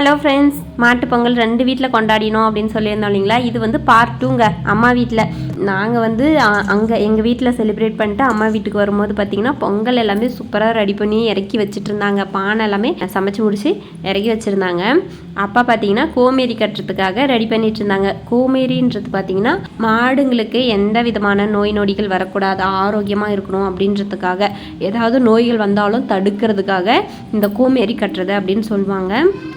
Hello friends மாட்டு பொங்கல் ரெண்டு வீட்டில் கொண்டாடினோம் அப்படின்னு சொல்லியிருந்தோம் இல்லைங்களா? இது வந்து பார்ட் டூங்க அம்மா வீட்டில் நாங்கள் வந்து அங்கே எங்கள் வீட்டில் செலிப்ரேட் பண்ணிட்டு அம்மா வீட்டுக்கு வரும்போது பார்த்திங்கன்னா பொங்கல் எல்லாமே சூப்பராக ரெடி பண்ணி இறக்கி வச்சுட்டு இருந்தாங்க பானை எல்லாமே சமைச்சு முடிச்சு இறக்கி வச்சுருந்தாங்க. அப்பா பார்த்தீங்கன்னா கோமேரி கட்டுறதுக்காக ரெடி பண்ணிட்டு இருந்தாங்க கோமேரின்றது பார்த்தீங்கன்னா மாடுங்களுக்கு எந்த விதமான நோய் நொடிகள் வரக்கூடாது ஆரோக்கியமாக இருக்கணும் அப்படின்றதுக்காக. ஏதாவது நோய்கள் வந்தாலும் தடுக்கிறதுக்காக இந்த கோமேரி கட்டுறது அப்படின்னு சொல்லுவாங்க.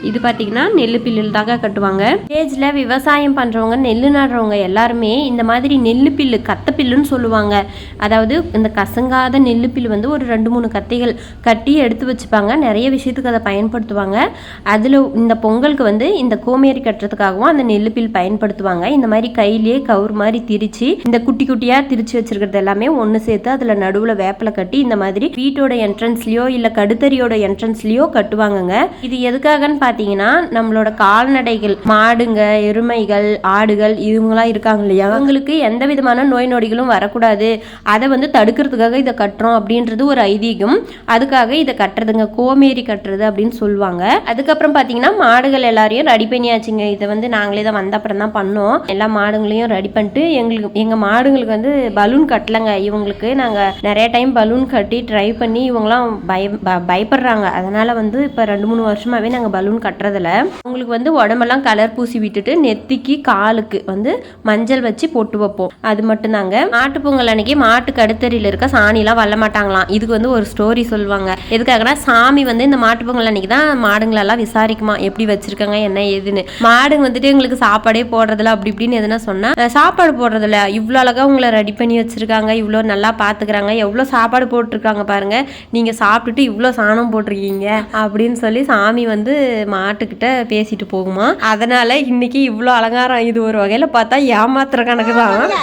இது பார்த்தீங்கன்னா நெல் பில்லில் தாங்க கட்டுவாங்க. ஸ்டேஜில் விவசாயம் பண்ணுறவங்க நெல் நடுறவங்க எல்லாருமே இந்த மாதிரி நெல் பில்லு கத்தப்பில்லுன்னு சொல்லுவாங்க. அதாவது இந்த கசங்காத நெல்லுப்பில் பில்லு வந்து ஒரு ரெண்டு மூணு கத்தைகள் கட்டி எடுத்து வச்சுப்பாங்க. நிறைய விஷயத்துக்கு அதை பயன்படுத்துவாங்க. அதில் இந்த பொங்கலுக்கு வந்து இந்த கோமேரி கட்டுறதுக்காகவும் அந்த நெல்லுப்பில் பில் பயன்படுத்துவாங்க. இந்த மாதிரி கையிலேயே கவுர் மாதிரி திரிச்சு இந்த குட்டி குட்டியாக திரிச்சு வச்சிருக்கிறது எல்லாமே ஒன்று சேர்த்து அதில் நடுவில் வேப்பிலை கட்டி இந்த மாதிரி வீட்டோட என்ட்ரன்ஸ்லேயோ இல்லை கடுத்தறியோட என்ட்ரன்ஸ்லயோ கட்டுவாங்கங்க. இது எதுக்காகன்னு பார்த்தீங்கன்னா நம்மளோட கால்நடைகள் மாடுங்க எருமைகள் ஆடுகள் இவங்களாம் இருக்காங்க இல்லையா? அவங்களுக்கு எந்த விதமான நோய் நொடிகளும் வரக்கூடாது. அதை வந்து தடுக்கிறதுக்காக இதை கட்டுறோம் அப்படின்றது ஒரு ஐதீகம். அதுக்காக இதை கட்டுறதுங்க கோமேரி கட்டுறது அப்படின்னு சொல்லுவாங்க. அதுக்கப்புறம் பார்த்தீங்கன்னா மாடுகள் எல்லாரையும் ரெடி பண்ணியாச்சுங்க. இதை வந்து நாங்களே தான் வந்த அப்புறம் தான் பண்ணோம். எல்லா மாடுங்களையும் ரெடி பண்ணிட்டு எங்களுக்கு எங்கள் மாடுங்களுக்கு வந்து பலூன் கட்டலைங்க. இவங்களுக்கு நாங்கள் நிறைய டைம் பலூன் கட்டி ட்ரை பண்ணி இவங்களாம் பய ப- பயப்படுறாங்க. அதனால் வந்து இப்போ ரெண்டு மூணு வருஷமாகவே நாங்கள் பலூன் கட்டுறதில்ல. அவங்களுக்கு வந்து உடம்பெல்லாம் கலர் பூசி விட்டுட்டு நெத்திக்கு காலுக்கு வந்து மஞ்சள் வச்சு பொட்டு வைப்போம். அது மட்டும்தாங்க. மாட்டு பொங்கல் அன்னைக்கு மாட்டு கடுத்தறியில் இருக்க சாணிலாம் வல்ல மாட்டாங்களாம். இதுக்கு வந்து ஒரு ஸ்டோரி சொல்லுவாங்க. எதுக்காகனா சாமி வந்து இந்த மாட்டு பொங்கல் அன்னைக்கு தான் மாடுங்களெல்லாம் விசாரிக்குமா? எப்படி வச்சிருக்காங்க? என்ன ஏதுன்னு. மாடுங்க வந்துட்டு எங்களுக்கு சாப்பாடே போடுறதில்ல அப்படி இப்படின்னு எதுனா சொன்னா சாப்பாடு போடுறதில்ல. இவ்வளோ அழகாக உங்களை ரெடி பண்ணி வச்சிருக்காங்க. இவ்வளோ நல்லா பார்த்துக்கிறாங்க எவ்வளோ சாப்பாடு போட்டிருக்காங்க பாருங்க. நீங்கள் சாப்பிட்டுட்டு இவ்வளோ சாணம் போட்டிருக்கீங்க. அப்படின்னு சொல்லி சாமி வந்து மாட்டுக்கிட்ட பேசிட்டு போகுமா. அதனால இன்னைக்கு இவ்வளோ அலங்காரம் இது ஒரு வகையில் பார்த்தா ஏமாத்துற கணக்கு தான்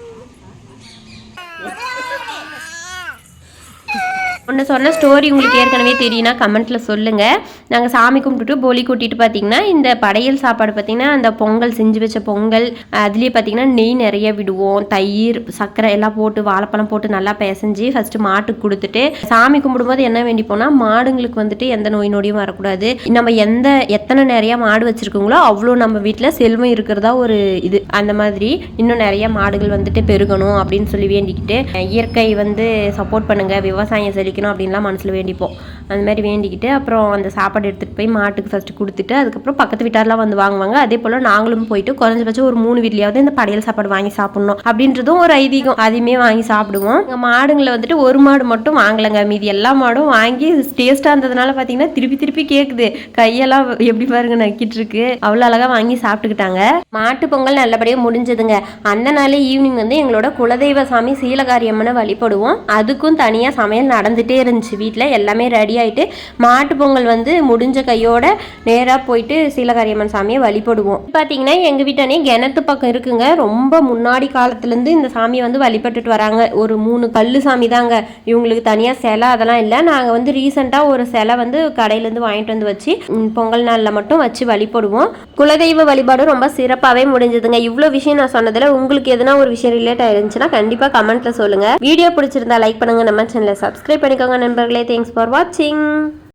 ஒன்று சொன்ன ஸ்டோரி உங்களுக்கு ஏற்கனவே தெரியும்னா கமெண்ட்ல சொல்லுங்க. நாங்கள் சாமி கும்பிட்டுட்டு போலி கூட்டிட்டு பார்த்தீங்கன்னா இந்த படையல் சாப்பாடு பார்த்தீங்கன்னா அந்த பொங்கல் செஞ்சு வச்ச பொங்கல் அதுலேயே பார்த்தீங்கன்னா நெய் நிறைய விடுவோம் தயிர் சர்க்கரை எல்லாம் போட்டு வாழைப்பழம் போட்டு நல்லா பிசைஞ்சு ஃபர்ஸ்ட் மாட்டுக்கு கொடுத்துட்டு சாமி கும்பிடும்போது என்ன வேண்டி போனால் மாடுங்களுக்கு வந்துட்டு எந்த நோய் நொடியும் வரக்கூடாது. நம்ம எந்த எத்தனை நிறைய மாடு வச்சிருக்கோங்களோ அவ்வளோ நம்ம வீட்டில் செல்வம் இருக்கிறதா ஒரு இது. அந்த மாதிரி இன்னும் நிறைய மாடுகள் வந்துட்டு பெருகணும் அப்படின்னு சொல்லி வேண்டிக்கிட்டு இயற்கை வந்து சப்போர்ட் பண்ணுங்க விவசாயம் கிடைக்கணும் அப்படின்லாம் மனசில் வேண்டிப்போம். அந்த மாதிரி வேண்டிக்கிட்டு அப்புறம் அந்த சாப்பாடு எடுத்துகிட்டு போய் மாட்டுக்கு ஃபஸ்ட்டு கொடுத்துட்டு அதுக்கப்புறம் பக்கத்து வீட்டாரெலாம் வந்து வாங்குவாங்க. அதே போல் நாங்களும் போயிட்டு குறைஞ்சபட்சம் ஒரு மூணு வீட்லையாவது இந்த படையல் சாப்பாடு வாங்கி சாப்பிட்ணும் அப்படின்றதும் ஒரு ஐதீகம். அதையுமே வாங்கி சாப்பிடுவோம். எங்கள் மாடுங்களை வந்துட்டு ஒரு மாடு மட்டும் வாங்கலைங்க. மீதி எல்லா மாடும் வாங்கி டேஸ்ட்டாக இருந்ததுனால பார்த்தீங்கன்னா திருப்பி திருப்பி கேட்குது கையெல்லாம் எப்படி பாருங்க நக்கிட்டு இருக்கு. அவ்வளோ அழகாக வாங்கி சாப்பிட்டுக்கிட்டாங்க. மாட்டு பொங்கல் நல்லபடியாக முடிஞ்சதுங்க. அந்த நாளே ஈவினிங் வந்து எங்களோட குலதெய்வ சாமி சீலகாரியம்மனை வழிபடுவோம். அதுக்கும் தனியாக சமையல் நடந்துகிட்டே இருந்துச்சு. வீட்டில் எல்லாமே ரெடி ஆயிட்டு மாட்டு பொங்கல் வந்து முடிஞ்ச கையோட நேராக போயிட்டு சீலகாரியம்மன் சாமியை வழிபடுவோம். பார்த்தீங்கன்னா எங்கள் வீட்டானே கிணத்து பக்கம் இருக்குங்க. ரொம்ப முன்னாடி காலத்துலேருந்து இந்த சாமியை வந்து வழிபட்டுட்டு வராங்க. ஒரு மூணு கல் சாமி தாங்க. இவங்களுக்கு தனியாக சிலை அதெல்லாம் இல்லை. நாங்கள் வந்து ரீசெண்டாக ஒரு சிலை வந்து கடையிலேருந்து வாங்கிட்டு வந்து வச்சு பொங்கல் நாளில் மட்டும் வச்சு வழிபடுவோம். குலதெய்வ வழிபாடு ரொம்ப சிறப்பாகவே முடிஞ்சதுங்க. இவ்வளோ விஷயம் நான் சொன்னதில் உங்களுக்கு எதனா ஒரு விஷயம் ரிலேட் ஆயிருந்துச்சுன்னா கண்டிப்பாக கமெண்ட்டில் சொல்லுங்கள் வீடியோ பிடிச்சிருந்தா லைக் பண்ணுங்கள் நம்ம சேனலை சப்ஸ்கிரைப் பண்ணிக்கோங்க நண்பர்களே. தேங்க்ஸ் ஃபார் வாட்சிங் 叮